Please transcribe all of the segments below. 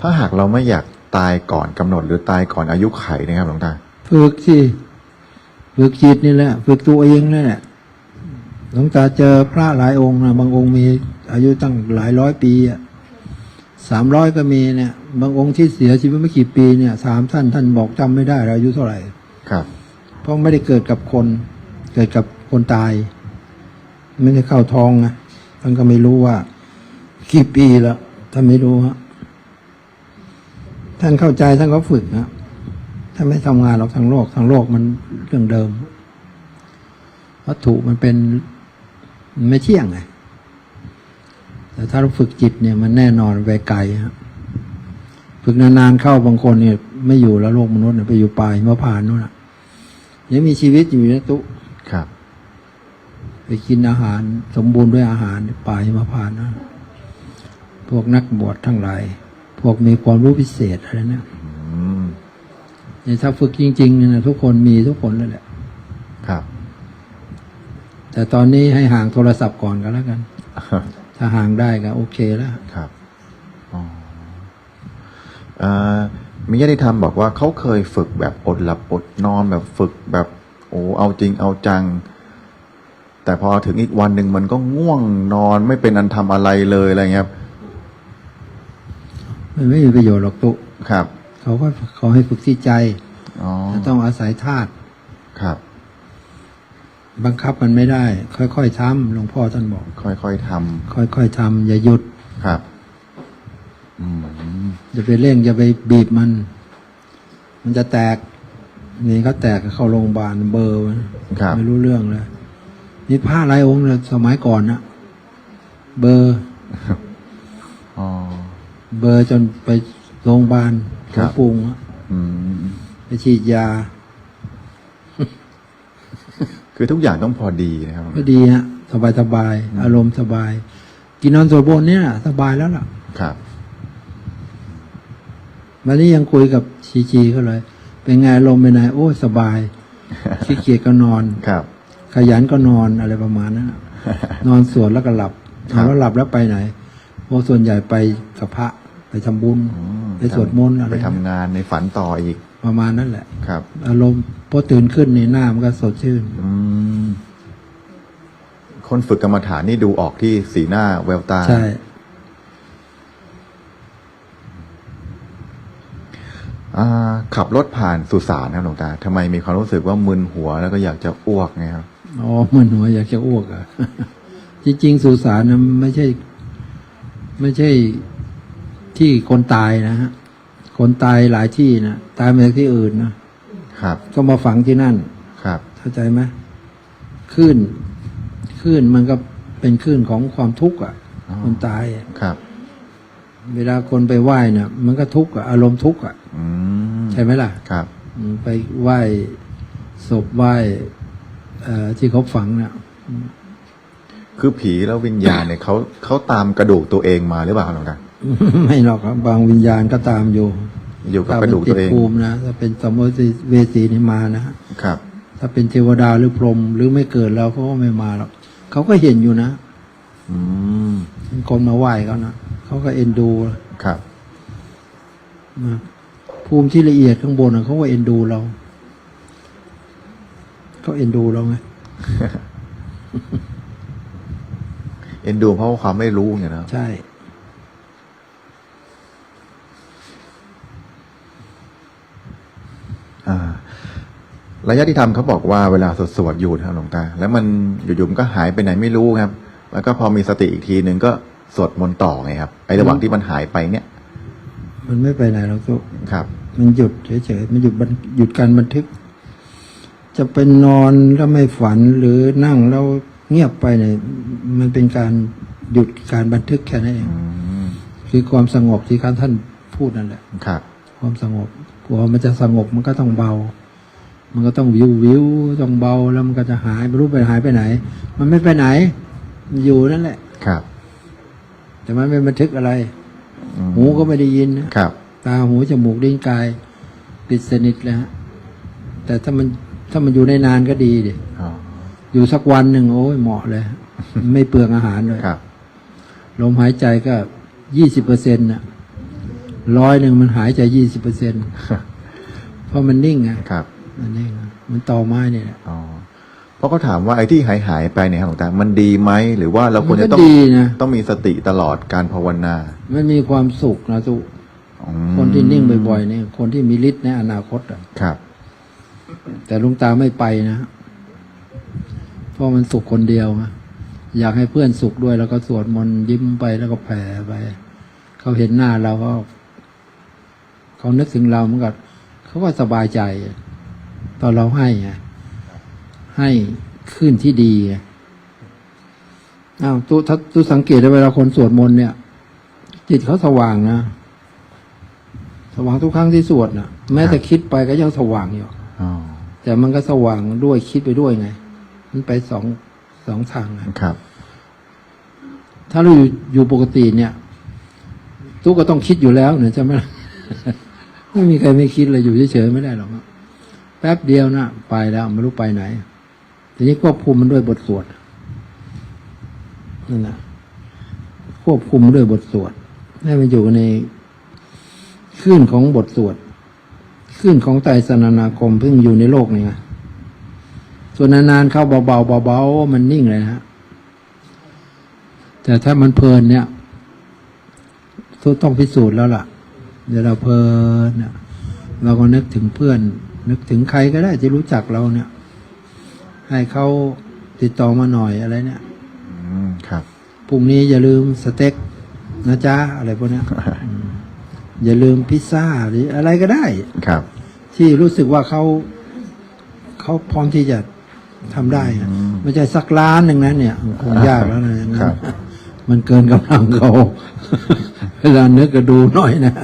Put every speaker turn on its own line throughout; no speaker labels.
ถ้าหากเราไม่อยากตายก่อนกำหนดหรือตายก่อนอายุไขนะครับหลวงตา
ฝึกสิฝึกจิตนี่แหละฝึกตัวเองนั่นแหละหลวงตาเจอพระหลายองค์นะบางองค์มีอายุตั้งหลายร้อยปีอะสามร้อยก็มีเนี่ย บางองค์ที่เสียชีวิตไม่กี่ปีเนี่ยสามท่านท่านบอกจำไม่ได้แล้วอายุเท่าไหร่
ครับ
เพราะไม่ได้เกิดกับคน เกิดกับคนตาย ไม่ได้เข้าท้องนะท่านก็ไม่รู้ว่า กี่ปีแล้วท่านไม่รู้ฮะ ท่านเข้าใจท่านก็ฝึกนะท่านไม่ทำงานหรอกทางโลกทางโลกมันเรื่องเดิม วัตถุมันเป็นมันไม่เที่ยงไงแต่ถ้าเราฝึกจิตเนี่ยมันแน่นอนไปไกลฮะฝึกนานๆเข้าบางคนเนี่ย ไม่อยู่แล้วโลกมนุษย์เนี่ยไปอยู่ป่าหิมพานต์นู่นน่ะยังมีชีวิตอยู่นะตุ
ครับ
ไปกินอาหาร สมบูรณ์ด้วยอาหารป่าหิมพานต์นะพวกนักบวชทั้งหลาย พวกมีความรู้พิเศษอะไรเนี่ย
อืม
เนี่ยถ้าฝึกจริงๆเนี่ยนะทุกคนมีทุกคนเลยแหละ
ครับ
แต่ตอนนี้ให้ห่างโทรศัพท์ก่อนก็แล้วกัน ถ้าห่างได้ก็โอเคแล้ว
ครับอ๋ออ่ามีญาติธรรมบอกว่าเขาเคยฝึกแบบอดหลับอดนอนแบบฝึกแบบโอ้เอาจริงเอาจัง แต่พอถึงอีกวันหนึ่งมันก็ง่วงนอนไม่เป็นอันทำอะไรเลยอะไรเงี้ยครับ
มันไม่มีประโยชน์หรอกตุ
ครับ
เขาก็เขาให้ฝึกที่ใจ
อ๋อ
ต้องอาศัยธาตุ
ครับ
บังคับมันไม่ได้ ค่อยๆทำหลวงพ่อท่านบอก
ค่อยๆทำ
ค่อยๆทำอย่าหยุด
ครับอืม
อย่าไปเร่งอย่าไปบีบมัน มันจะแตก นี่เขาแตกเข้าโรงพยาบาลเบอร์มัน
ครับ
ไม่รู้เรื่องเลยนี่ผ้าหลายองค์เลยสมัยก่อนนะเบอร์
อ๋อ
เบอร์จนไปโรงพยาบาล
ครั
เขา
บ
ปรุงอะ
อืม
ไปฉีดยา
คือทุกอย่างต้องพอดีนะครับ
ก็ดีฮะสบายสบายๆอารมณ์สบาย กินนอนสวดบนต์เนี่ยสบายแล้วล่ะ
ครับ
วันนี้ยังคุยกับชีชีเขาเลย เป็นไงลมณ์เป็นไงโอ้ยสบาย ขี้เกียจก็นอน
ครับ
ขยันก็นอนอะไรประมาณนั้นน่ะนอนสวดแล้วก็หลับ
ครับ
เอาแล้วหลับแล้วไปไหนโอ้ส่วนใหญ่ไปกับพระ ไปทำบุญ
อืม
ไปสวดมนต์อะไร
ไปทำงานในฝันต่ออีก
ประมาณนั้นแหละ
ครับ
อารมณ์พอตื่นขึ้นในหน้ามันก็สดชื่น
อืมคนฝึกกรรมฐานนี่ดูออกที่สีหน้าแววตา
ใช่
อ่าขับรถผ่านสุสานครับหลวงตาทำไมมีความรู้สึกว่ามึนหัวแล้วก็อยากจะอ้วกไงครับ
อ๋อมันหัวอยากจะอ้วกอะ จริงๆสุสานนะไม่ใช่ ไม่ใช่ ที่คนตายนะฮะคนตายหลายที่นะตายมาจากที่อื่นนะครับ ก็มาฝังที่นั่น
ครับ
เข้าใจไหมคลื่นคลื่นมันก็เป็นคลื่นของความทุกข์อะ
อ๋อ
คนตายอะ
ครับ
เวลาคนไปไหว้เนี่ยมันก็ทุกข์อะอารมณ์ทุกข์อะ
อืม
ใช่ไหมล่ะ
ครับ
อืมไปไหว้ศพไหว้เอ่อที่เขาฝังเนี่ย
คือผีแล้ววิญญาณเนี่ยเขาเขาตามกระดูกตัวเองมาหรือเปล่าครับหลวงตา
ไม่หรอกครับ บางวิญญาณก็ตามอยู่
อยู่กับ
ถ้ากมั
ระดูก
ติ
ตัวเอง
ภูมินะถ้าเป็นสมมติเวสีนี่มานะฮะ
ครับ
ถ้าเป็นเทวดาหรือพรหมหรือไม่เกิดแล้วเขาก็ไม่มาหรอกเขาก็เห็นอยู่นะ
อืม
คนมาไหว้เขานะเขาก็เอ็นดู
ครับ
นะภูมิที่ละเอียดข้างบนน่ะเขาก็เอ็นดูเราเขาเอ็นดูเราไง
เอ็นดูเพราะว่าความไม่รู้เนี่ยนะ
ใช่
อ่า ระยะที่ทำเขาบอกว่าเวลาสวดสวดๆอยู่นะครับหลวงตา แล้วมันอยู่ๆมันก็หายไปไหนไม่รู้ครับ แล้วก็พอมีสติอีกทีหนึ่งก็สวดมนต์ต่อไงครับไอ้ระหว่างที่มันหายไปเนี่ย
มันไม่ไปไหนหรอกทุก
ครับ
มันหยุดเฉยๆมันหยุดบันหยุดการบันทึก จะเป็นนอนแล้วไม่ฝันหรือนั่งแล้วเงียบไปเนี่ยมันเป็นการหยุดการบันทึกแค่นั้นเอง
อืม
คือความสงบที่ท่านพูดนั่นแหละ
ครับ
ความสงบ กลัวมันจะสงบมันก็ต้องเบา มันก็ต้องวิววิวต้องเบาแล้วมันก็จะหายไม่รู้ไปหายไปไหน มันไม่ไปไหนมันอยู่นั่นแหละ
ครับ
แต่มันไม่บันทึกอะไร
อืม
หูก็ไม่ได้ยินนะครับ ตาหูจมูกลิ้นกายปิดสนิทเลยฮะแต่ถ้ามันถ้ามันอยู่ในนานก็ดีดิ
อ๋อ
อยู่สักวันหนึ่งโอ้ยเหมาะเลย ไม่เปลืองอาหารเลย
ครับ
ลมหายใจก็ยี่สิบเปอร์เซ็นต์น่ะ ร้อยหนึ่งมันหายใจยี่สิบเปอร์เซ็นเพราะมันนิ่งไง
ครับ
มันนิ่งอะมันต่อไม้เนี่ยแหละ
อ๋อเพราะเขาถามว่าไอ้ที่หายหายๆไปเนี่ยครับหลวงตามันดีไหมหรือว่าเราควร
มัน
จะ
ก็
ต้อง
ดีนะ
ต้องมีสติตลอดการภาวนา
มันมีความสุขนะทุก
อืม
คนที่นิ่งบ่อยๆเนี่ย คนที่มีฤทธิ์ในอนาคตอะ
ครับ
แต่หลุงตาไม่ไปนะเพราะมันสุขคนเดียวนะอยากให้เพื่อนสุขด้วยแล้วก็สวดมนต์ยิ้มไปแล้วก็แผ่ไปเขาเห็นหน้าเราก็ เขานึกถึงเราเหมือนกับเขาก็สบายใจ ตอนเราให้ไงให้ขึ้นที่ดีไงอ้าวตุถ้าตุสังเกตได้เวลาคนสวดมนต์เนี่ย จิตเขาสว่างนะสว่างทุกครั้งที่สวดนะแม้แต่คิดไปก็ยังสว่างอยู่
อ๋อ
แต่มันก็สว่างด้วยคิดไปด้วยไง มันไปสองสองทางไง
ครับ
ถ้าเราอยู่อยู่ปกติเนี่ย ตู้ก็ต้องคิดอยู่แล้วเนี่ยใช่ไหมล่ะ ไม่มีใครไม่คิดเลยอยู่เฉยๆไม่ได้หรอกแป๊บเดียวนะไปแล้วไม่รู้ไปไหนทีนี้ควบคุมมันด้วยบทสวดนั่นนะควบคุมด้วยบทสวดให้มันอยู่ในคลื่นของบทสวดคลื่นของไตรสนานาคมเพิ่งอยู่ในโลกนี่ไงส่วนนานๆเข้าเบาๆเบาๆมันนิ่งเลยนะฮะแต่ถ้ามันเพลินเนี่ยต้องพิสูจน์แล้วล่ะ เดี๋ยวเราเพลินเนี่ยเราก็นึกถึงเพื่อน นึกถึงใครก็ได้ที่รู้จักเราเนี่ย ให้เขาติดต่อมาหน่อยอะไรเนี่ย
อืมครับ
พรุ่งนี้อย่าลืมสเต็กนะจ๊ะอะไรพวกเนี้ยอืมอย่าลืมพิซซ่าหรืออะไรก็ได้
ครับ
ที่รู้สึกว่าเขาเขาพร้อมที่จะทำได้อะ
อืม
ไม่ใช่สักล้านหนึ่งนะเนี่ยคงยากแล้วนะอย่างนั้น
ครับ
มันเกินกำลังเขาเวลานึกก็ดูหน่อยนะ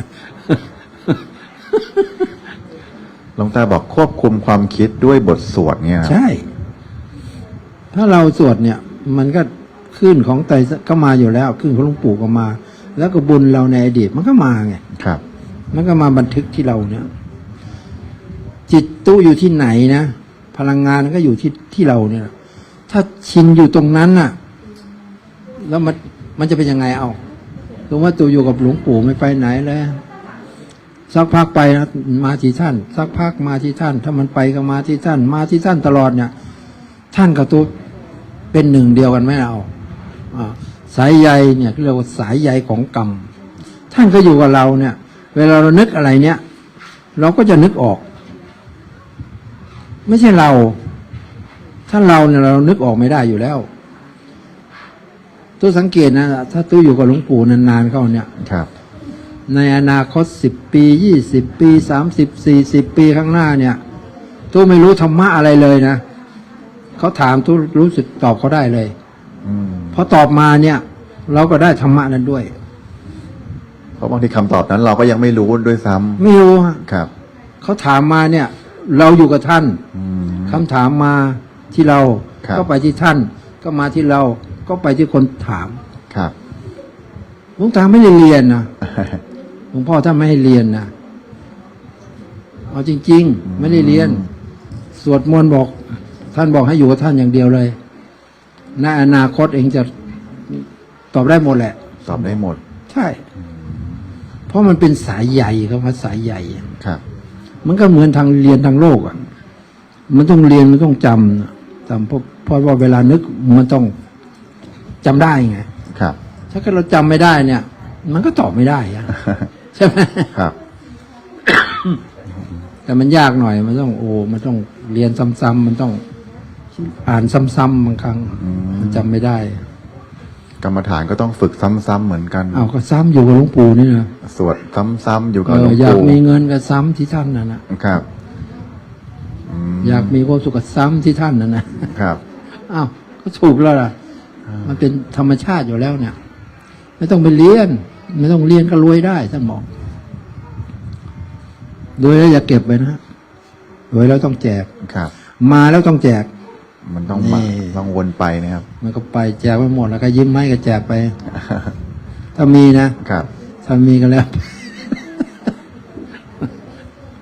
หลวงตาบอกควบคุมความคิดด้วยบทสวดเนี่ยครับ
ใช่ ถ้าเราสวดเนี่ย มันก็ขึ้นของไตรก็มาอยู่แล้วขึ้นของหลวงปู่ก็มา แล้วก็บุญเราในอดีตมันก็มาไง
ครับ
มันก็มาบันทึกที่เราเนี่ย จิตตู้อยู่ที่ไหนนะพลังงานมันก็อยู่ที่ที่เราเนี่ย ถ้าชินอยู่ตรงนั้นน่ะ แล้วมันมันจะเป็นยังไงเอาสมมติว่าตัวอยู่กับหลวงปู่ไม่ไปไหนเลย สักพักไปนะมาที่ท่าน สักพักมาที่ท่าน ถ้ามันไปก็มาที่ท่าน มาที่ท่านตลอดเนี่ย ท่านกับตัวเป็นหนึ่งเดียวกันไหมเอาอ่าสายใยเนี่ยเรียกว่าสายใยของกรรม ท่านก็อยู่กับเราเนี่ย เวลาเรานึกอะไรเนี่ย เราก็จะนึกออก ไม่ใช่เรา ถ้าเราเนี่ยเรานึกออกไม่ได้อยู่แล้วตัวสังเกตนะถ้าตู้อยู่กับหลวงปู่นานๆเข้าเนี่ย
ครับ
ในอนาคตสิบปียี่สิบปีสามสิบสี่สิบปีข้างหน้าเนี่ยตู้ไม่รู้ธรรมะอะไรเลยนะเขาถามตู้รู้สึกตอบเขาได้เลย
อืม
พอตอบมาเนี่ย เราก็ได้ธรรมะนั้นด้วย
เพราะบางทีคำตอบนั้น เราก็ยังไม่รู้ด้วยซ้ำ
ไม่รู้ฮะ
ครับ
เขาถามมาเนี่ย เราอยู่กับท่าน
อืม
คำถามมาที่เรา
ครับ
ก็ไปที่ท่าน ก็มาที่เราก็ไปที่คนถาม
ครับ
หลวงตาไม่ได้เรียนนะห ลวงพ่อท่านไม่ให้เรียนนะเอาจริง ๆ ไม่ได้เรียน สวดมนต์บอก ท่านบอกให้อยู่กับท่านอย่างเดียวเลยในอนาคตเองจะตอบได้หมดแหละ
ตอบได้หมด
ใช่ เพราะมันเป็นสายใหญ่ครับว่าสายใหญ่
ครับ
มันก็เหมือนทางเรียนทางโลกอะ มันต้องเรียนมันต้องจำนะจำเพราะเพราะว่าเวลานึกมันต้องจำได้ไง
ครับ
ถ้าเกิดเราจำไม่ได้เนี่ย มันก็ตอบไม่ได้อะ ใช่ไหม
ครับ
แต่มันยากหน่อยมันต้องโอ้มันต้องเรียนซ้ำๆมันต้องอ่านซ้ำๆบางครั้ง
อืม
มันจำไม่ได้
กรรมฐานก็ต้องฝึกซ้ำๆเหมือนกัน
เอาก็ซ้ำอยู่กับหลวงปู่นี่นะ
สวดซ้ำๆอยู่
เอ
กับหลว
องอยาก
ปู่
มีเงินก็ซ้ำที่ท่านนะนะครับ
อืม
อยากมีความสุขก็ซ้ำที่ท่านนะนะครับอ้าวก็ถูกแล้วล่ะ มันเป็นธรรมชาติอยู่แล้วเนี่ย ไม่ต้องไปเรียน ไม่ต้องเรียนก็รวยได้ท่านบอกรวยแล้วอย่าเก็บไว้นะรวยแล้วต้องแจก
ครับ
มาแล้วต้องแจก
มันต้องมา
นี่
ต้องวนไปนะครับ
มันก็ไปแจกไปหมดแล้วก็ยิ้มให้ก็แจกไป ถ้ามีนะครับ ถ้ามีก็แล้ว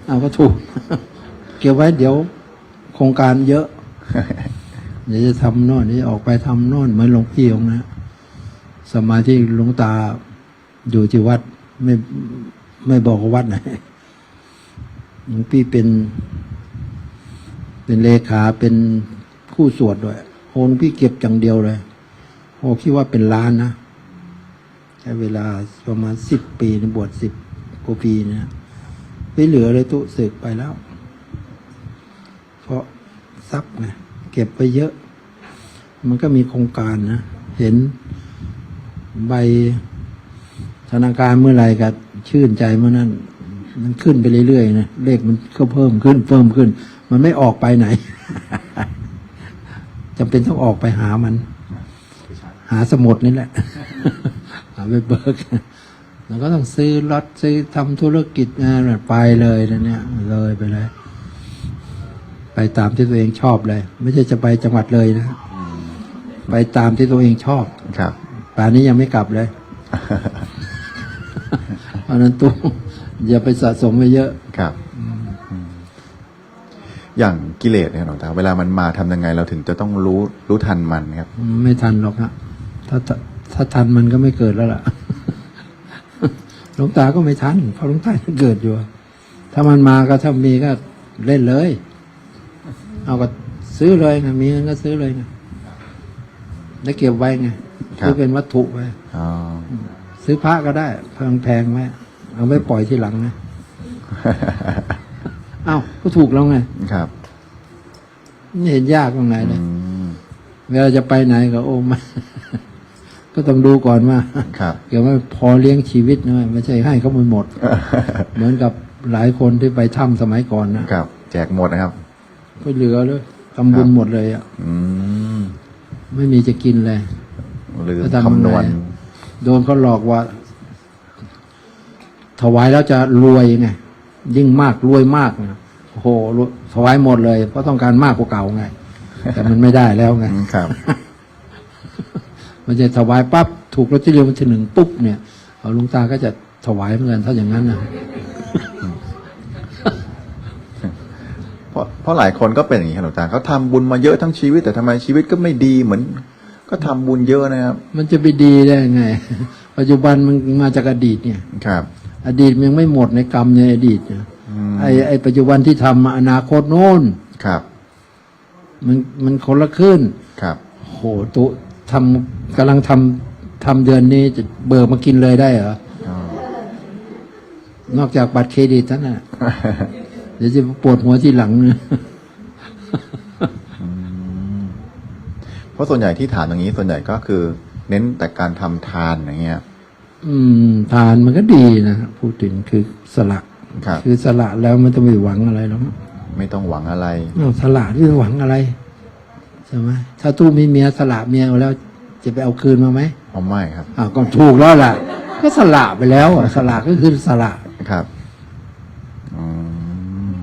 เอาก็ถูก เก็บไว้เดี๋ยว โครงการเยอะ เดี๋ยวจะทำโน่นเดี๋ยวจะออกไปทำโน่นเหมือนหลวงพี่องค์นะสมัยที่หลวงตา อยู่ที่วัดไม่ไม่บอกวัดไหนหลวงพี่เป็น เป็นเลขาเป็นผู้สวดด้วยโหหลวงพี่เก็บจังเดียวเลยโอ้คิดว่าเป็นล้านนะใช้เวลาประมาณสิบปีนบวชสิบกว่าปีเนะไม่เหลือเลยตุสึกไปแล้ว เพราะทรัพย์ไงเก็บไปเยอะ มันก็มีโครงการนะ เห็นใบ ธนาคารเมื่อไหร่ก็ชื่นใจเมื่อนั้น มันขึ้นไปเรื่อยๆนะเลขมันก็เพิ่มขึ้นเพิ่มขึ้น มันไม่ออกไปไหนจำเป็นต้องออกไปหามัน หาสมุดนี่แหละ หาไปเบิกแล้วก็ต้องซื้อรถซื้อทำธุรกิจงานไปเลยนะเนี่ย เลยไปเลย ไปตามที่ตัวเองชอบเลย ไม่ใช่จะไปจังหวัดเลยนะไปตามที่ตัวเองชอบ
ครับ
ป่านนี้ยังไม่กลับเลยเพ ราะฉะนั้นตู้อย่าไปสะสมไปเยอะ
ครับอืมอย่างกิเลสเนี่ยหลวงตาเวลามันมาทำยังไง เราถึงจะต้องรู้รู้ทันมันครับ
ไม่ทันหรอกฮะถ้าถ้าถ้าทันมันก็ไม่เกิดแล้วล่ะ หลวงตาก็ไม่ทันเพราะหลวงตายังเกิดอยู่ ถ้ามันมาก็ถ้ามีก็เล่นเลย เอาก็ซื้อเลยไงมีเงินก็ซื้อเลยไงแล้วเก็บไว้ไง
ครับ
ซื้อเป็นวัตถุไว้
อ๋อ
ซื้อพระก็ได้แพงๆไว้ เอาไว้ปล่อยที่หลังนะเอ้าก็ถูกแล้วไง
ครับ
ไม่เห็นยากตรงไหนเลย
อืม
เวลาจะไปไหนก็โอ้มาก็ต้องดูก่อนว่า
ครับ
เกี่ยวว่าพอเลี้ยงชีวิตนะไม่ใช่ให้เขาไปหมด เหมือนกับหลายคนที่ไปถ้ำสมัยก่อนนะครับ
แจกหมดนะครับ
ไม่เหลือเลยทำบุญหมดเลยอะ
อืม
ไม่มีจะกินเลย
หรือ
จะทำยังไง
คำนวณ
โดนเขาหลอกว่า ถวายแล้วจะรวยไงยิ่งมากรวยมากนะโอ้โหรวยถวายหมดเลย เพราะต้องการมากกว่าเก่าไง แต่มันไม่ได้แล้วไง
อืมครับ
มันจะถวายปั๊บถูกลอตเตอรี่รางวันที่หนึ่งปุ๊บเนี่ยเอาหลุงตาก็จะถวายเหมือนกันถ้าอย่างนั้นนะ
เพราะเพราะหลายคนก็เป็นอย่างนี้ครับหลวงตาเขาทำบุญมาเยอะทั้งชีวิต แต่ทำไมชีวิตก็ไม่ดีเหมือน ก็ทำบุญเยอะนะครับ
มันจะไปดีได้ยังไง ปัจจุบันมันมาจากอดีตเนี่ย
ครับ
อดีตมันยังไม่หมดในกรรมในอดีตเนี่ย
อืม
ไอ้ไอ้ปัจจุบันที่ทำมาอนาคตโน้น
ครับ
มันมันคนละขึ้น
ครับ
โหตุทำกำลังทำทำเดือนนี้จะเบิกมากินเลยได้เหรอ
อ๋อ
นอกจากบัตรเครดิตท่านน่ะเดี๋ยวจะปวดหัวที่หลังเนี่ย
เพราะส่วนใหญ่ที่ถามอย่างนี้ส่วนใหญ่ก็คือ เน้นแต่การทำทานอย่างเงี้ย
อืมทานมันก็ดีนะพูดถึงคือสละ
ครับ
คือสละแล้วมันต้องไม่หวังอะไรหรอก
ไม่ต้องหวังอะไร
อ้าวสละที่หวังอะไรใช่ไหมถ้าตู้มีเมียสละเมียเอาแล้วจะไปเอาคืนมาไหม
เอาไม่ครับ
อ้าวก็ถูกแล้วล่ะ ก็สละไปแล้วอะสละก็คือสละ
ครับอืม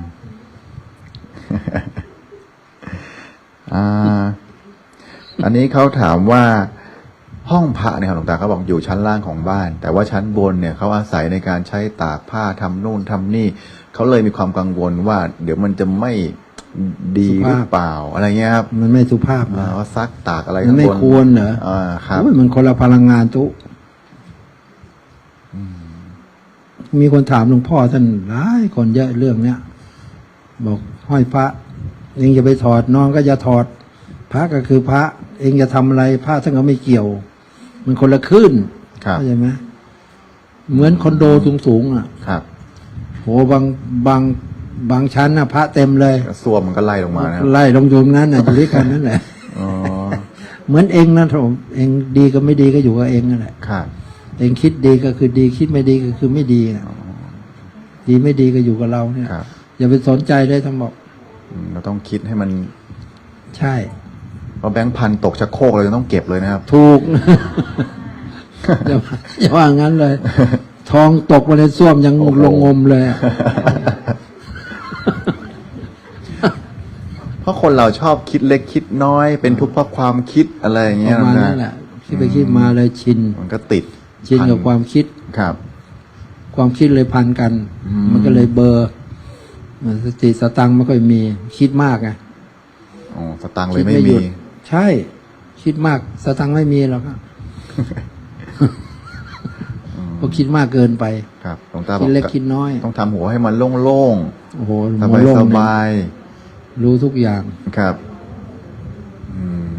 อ่า อันนี้เขาถามว่า ห้องพระเนี่ยครับหลวงตาเขาบอกอยู่ชั้นล่างของบ้าน แต่ว่าชั้นบนเนี่ยเขาอาศัยในการใช้ตากผ้าทำนู่นทำนี่เขาเลยมีความกังวลว่า เดี๋ยวมันจะไม่ดีหรือเปล่าอะไรเงี้ยครับ
มันไม่สุภาพ
อ่า
นะ
ว่าซักตากอะไร
มัน
ข้าง
ไม่
บน
ควรเหรอ
อ่าครับ
โอ้ยมันคนละพลังงานตุมีคนถามหลวงพ่อท่านหลายคนเยอะเรื่องเนี้ยบอกห้อยพระเองจะไปถอดน้องก็อย่าถอด พระก็คือพระ เองจะทำอะไรพระท่านก็ไม่เกี่ยว มันคนละคลื่น
ครับ
เข้าใจไหมเหมือนคอนโดสูงๆอะ
ครับ
โหบางบางบางชั้นน่ะพระเต็มเลย
ส่วมมันก็ไล่ลงมานะครับ
ไล่ลงอยู่ตรงนั้นน่ะอยู่ด้วยกันนั่นแหละ
อ๋อ
เหมือนเองนะผมเองดีก็ไม่ดีก็อยู่กับเองนั่นแหละ
ครับ
เองคิดดีก็คือดีคิดไม่ดีก็คือไม่ดีอะดีไม่ดีก็อยู่กับเราเนี่ย
ครับ
อย่าไปสนใจเลยทั้งบอก
อืมเราต้องคิดให้มัน
ใช่
เพราะแบงค์พันตกชักโครกเราจะต้องเก็บเลยนะครับ
ถูก อย่าว่าอย่าว่างั้นเลย ทองตกมาในส้วมยัง
โอ้โห
ลงงมเลยอะ
เพราะคนเราชอบคิดเล็กคิดน้อย เป็นทุกข์เพราะความคิดอะไรอย่าง
ป
เงี้ย
ระมาณ
นะ
นั้นแหละคิดไปคิดมาเลยชิน
มันก็ติด
ชินกับความคิด
ครับ
ความคิดเลยพันกัน
อืม
มันก็เลยเบลอร์สติสตังค์ไม่ค่อยมี คิดมากไง
อ๋อสตังค์เล
คิ
ย
ด
ไม่
ไม่ห
มี
ยุด ใช่ คิดมากสตังค์ไม่มีหรอกครับ
อืม
เพราะคิดมากเกินไป
ครับหลวงตาบ
คิ
อ
ด
ก
เล็กคิดน้อย
ต้องทำหัวให้มันโล่ง
โอ้โห
ๆส
หั
บา
วยโล่ง
ส
เนี่ย
บาย
รู้ทุกอย่าง
ครับอืม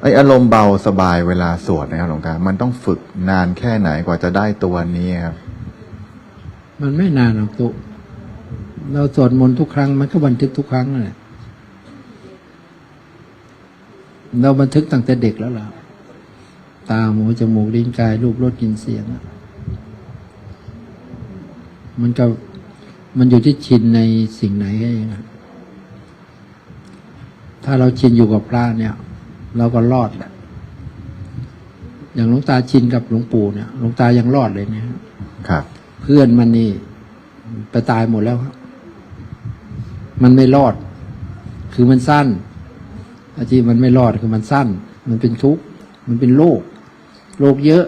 ไออารมณ์เบาสบายเวลาสวดนะครับหลวงตา มันต้องฝึกนานแค่ไหนกว่าจะได้ตัวนี้ครับ
มันไม่นานหรอกตุ เราสวดมนต์ทุกครั้ง มันก็บันทึกทุกครั้งนั่นแหละ เราบันทึกตั้งแต่เด็กแล้วล่ะ ตาหูจมูกลิ้นกายรูปรสกลิ่นเสียงอะมันก็มันอยู่ที่ชินในสิ่งไหนแค่เองอะถ้าเราชินอยู่กับพระเนี่ย เราก็รอดแหละอย่างหลวงตาชินกับหลวงปู่เนี่ยหลวงตายังรอดเลยเนี่ย
ครับ
เพื่อนมันนี่ไปตายหมดแล้วครับมันไม่รอด คือมันสั้น อาชีพมันไม่รอดคือมันสั้น มันเป็นทุกข์มันเป็นโรคโรคเยอะ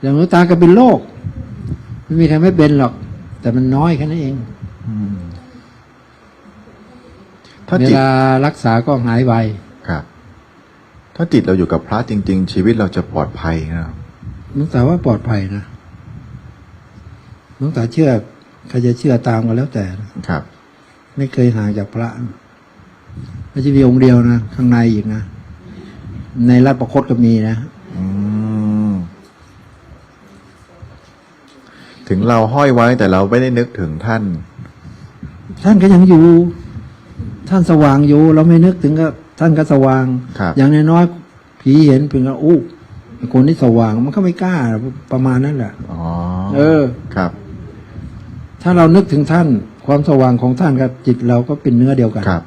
อย่างหลวงตาก็เป็นโรคไม่มีใครไม่เป็นหรอก แต่มันน้อยแค่นั้นเอง
อืมถ้า
เว
จิต
ลารักษาก็หายไว
ครับ ถ้าจิตเราอยู่กับพระจริง ๆ ชีวิตเราจะปลอดภัยนะครับ
หลวงตาว่าปลอดภัยนะหลวงตาเชื่อใครจะเชื่อตามก็แล้วแต่นะ
ครับ
ไม่เคยห่างจากพระ ไม่ใช่มีองค์เดียวนะ ข้างในอีกนะ ในรัฐประคตก็มีนะ
อืมถึงเราห้อยไว้แต่เราไม่ได้นึกถึงท่าน
ท่านก็ยังอยู่ ท่านสว่างอยู่ เราไม่นึกถึงก็ ท่านก็สว่าง
ครับ
อย่างน้อยๆผีเห็นเพียงก็อู้ไอ้คนที่สว่างมันก็ไม่กล้าประมาณนั้นแหละ
อ๋อ
เออ
ครับ
ถ้าเรานึกถึงท่าน ความสว่างของท่านกับจิตเราก็เป็นเนื้อเดียวกัน
ครับ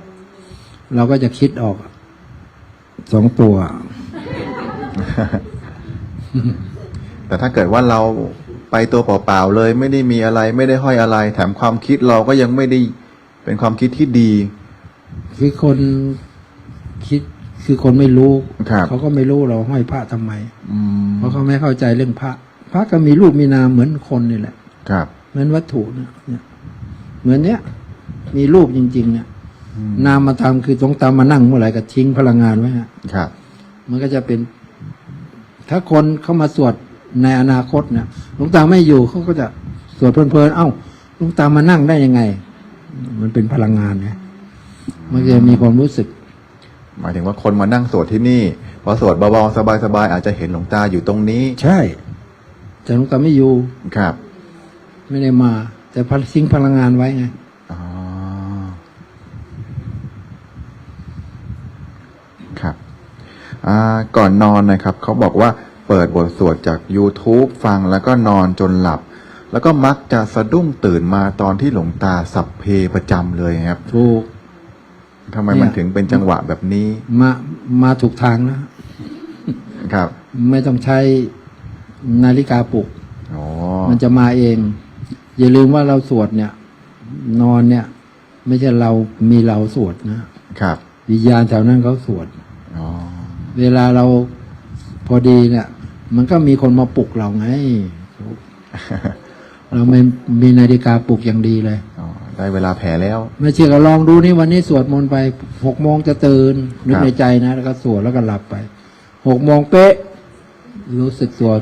เราก็จะคิดออกสองตัว
แต่ถ้าเกิดว่าเราไปตัวเปล่าๆเลย ไม่ได้มีอะไรไม่ได้ห้อยอะไร แถมความคิดเราก็ยังไม่ได้เป็นความคิดที่ดี
คือคนคิดคือคนไม่รู้
ครับ
เขาก็ไม่รู้เราห้อยพระทำไม
อืม
เพราะเขาไม่เข้าใจเรื่องพระ พระก็มีรูปมีนามเหมือนคนนี่แหละ
ครับ
เหมือนวัตถุเนี่ยเนี่ยเหมือนเนี้ยมีรูปจริง ๆ เนี่ย
อืม
นามมาทำคือตรงตามมานั่งเมื่อไหร่ก็ทิ้งพลังงานไว้ฮะ
ครับ
มันก็จะเป็น ถ้าคนเข้ามาสวดในอนาคตเนี่ยหลวงตาไม่อยู่เขาก็จะสวดเพลินๆเอ้าหลวงตามานั่งได้ยังไง มันเป็นพลังงานไงมันจะมีความรู้สึก
หมายถึงว่าคนมานั่งสวดที่นี่พอสวดเบาๆสบายๆอาจจะเห็นหลวงตาอยู่ตรงนี้
ใช่แต่หลวงตาไม่อยู่
ครับ
ไม่ได้มา แต่พลทิ้งพลังงานไว้ไง
อ๋อ ครับ อ่า ก่อนนอนนะครับเขาบอกว่าเปิดบทสวดจาก YouTube ฟังแล้วก็นอนจนหลับ แล้วก็มักจะสะดุ้งตื่นมาตอนที่หลวงตาสับเพประจำเลยครับ
ถูก
ทำไม
เนี่ย
มันถึงเป็นจังหวะแบบนี้
มามาถูกทางนะ
ครับ
ไม่ต้องใช้นาฬิกาปลุก
อ๋อ
มันจะมาเอง อย่าลืมว่าเราสวดเนี่ย นอนเนี่ย ไม่ใช่เรามีเราสวดนะครับ วิญญาณแถวนั้นเขาสวด
อ๋อ
เวลาเราพอดีเนี่ยมันก็มีคนมาปลุกเราไง เราไม่มีนาฬิกาปลุกอย่างดีเลย
อ๋อได้เวลาแผลแล้ว
ไม่เชื่อก็ลองดูนี่วันนี้สวดมนต์ไปหกโมงจะตื่นนึก
ครับ
ในใจนะแล้วก็สวดแล้วก็หลับไปหกโมงเป๊ะ รู้สึกตัว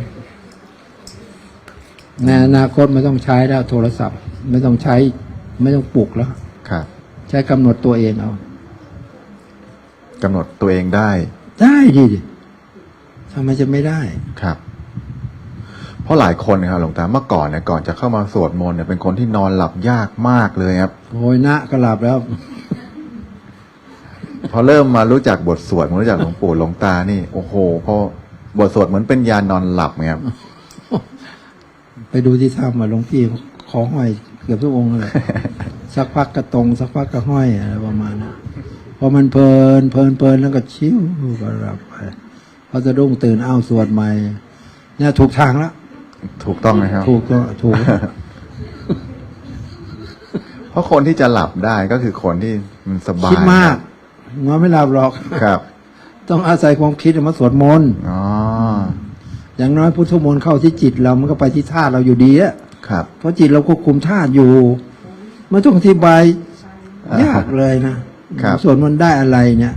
ในอนาคตไม่ต้องใช้แล้วโทรศัพท์ ไม่ต้องใช้ ไม่ต้องปลุกแล้ว
ครับ
ใช้กำหนดตัวเองเอา
กำหนดตัวเองได้
ได้ดิทำไมจะไม่ได้
ครับ เพราะหลายคนนะครับหลวงตาเมื่อก่อนเนี่ยก่อนจะเข้ามาสวดมนต์เนี่ยเป็นคนที่นอนหลับยากมากเลยครับ
โอยนะก็หลับแล้ว
พอเริ่มมารู้จักบทสวดมารู้จักหลวงปู่หลวงตานี่ โอ้โหพอบทสวดเหมือนเป็นยานอนหลับไงครับ
ไปดูที่ถ้ำมาหลวงพี่ขอห้อยเกือบทุกองค์เลยสักพักก็ตรง สักพักก็ห้อยอะไรประมาณนั้น พอมันเพลินเพลินเพลินแล้วก็ชิวก็หลับไปพอจะรุ่งตื่นอ้าวสวดใหม่ เนี่ยถูกทางแล้ว
ถูกต้องนะครับ
ถูกก็ถูก
เพราะคนที่จะหลับได้ก็คือคนที่มันสบาย
คิดมากนอนไม่หลับหรอก
ครับ
ต้องอาศัยความคิดมาสวดมนต์
อ๋อ
อย่างน้อยพุทธมนต์เข้าที่จิตเรามันก็ไปที่ธาตุเราอยู่ดีอะ
ครับ
เพราะจิตเราควบคุมธาตุอยู่ไม่ต้องอธิบายยากเลยนะ ครับส่วนมันได้อะไรเนี่ย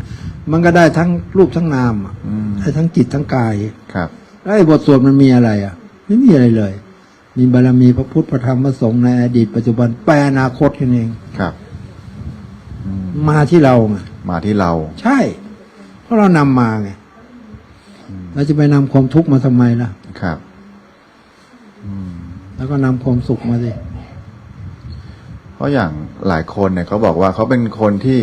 มันก็ได้ทั้งรูปทั้งนามอะ
อืม
ได้ทั้งจิตทั้งกาย
ครับ
พแล้วไอ้บทสวดมันมีอะไรอะ ไม่มีอะไรเลย มีบารมีพระพุทธพระธรรมพระสงฆ์ในอดีตปัจจุบันไปอนาคตแค่นั้นเอง
ครับ
มาที่เราไง
มาที่เรา
ใช่ เพราะเรานำมาไงเราจะไปนำความทุกข์มาทำไมล่ะ
ครับ
แล้วก็นำความสุขมาสิ
เพราะอย่างหลายคนเนี่ยเขาบอกว่าเขาเป็นคนที่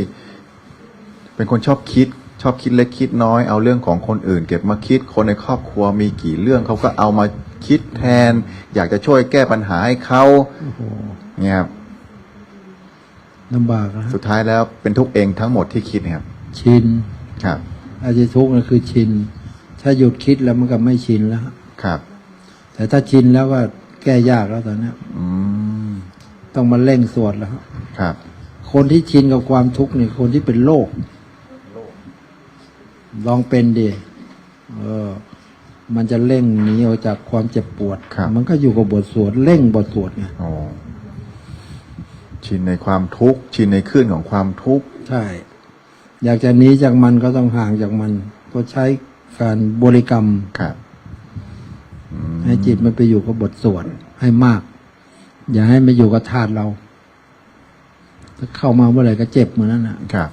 เป็นคนชอบคิดชอบคิดเล็กคิดน้อยเอาเรื่องของคนอื่น เก็บมาคิดคนในครอบครัวมีกี่เรื่องเขาก็เอามาคิดแทน อยากจะช่วยแก้ปัญหาให้เขาเนี่ยครับ
ลำบากนะ
สุดท้ายแล้วเป็นทุกข์เองทั้งหมดที่คิดเนยครับ
ชิน
ครับ
อาจจะทุกข์นั่นคือชิน ถ้าหยุดคิดแล้วมันก็ไม่ชินแล้ว
ครับ
แต่ถ้าชินแล้วก็แก้ยากแล้วตอนเนี้ย
อืม
ต้องมาเร่งสวดแล้ว
ครับ
คนที่ชินกับความทุกข์นี่คนที่เป็นโรค ลองเป็นดิเออ มันจะเร่งหนีออกจากความเจ็บปวด
ครับ
มันก็อยู่กับบทสวดเร่งบทสวดไง
โอ้ชินในความทุกข์ ชินในคลื่นของความทุกข์
ใช่ อยากจะหนีจากมันก็ต้องห่างจากมัน ก็ใช้การบริกรรม
ครับ
ให้จิตมันไปอยู่กับบทสวดให้มาก อย่าให้มาอยู่กับธาตุเรา ถ้าเข้ามาเมื่อไหร่ก็เจ็บเหมือนนั้นน่ะ
ครับ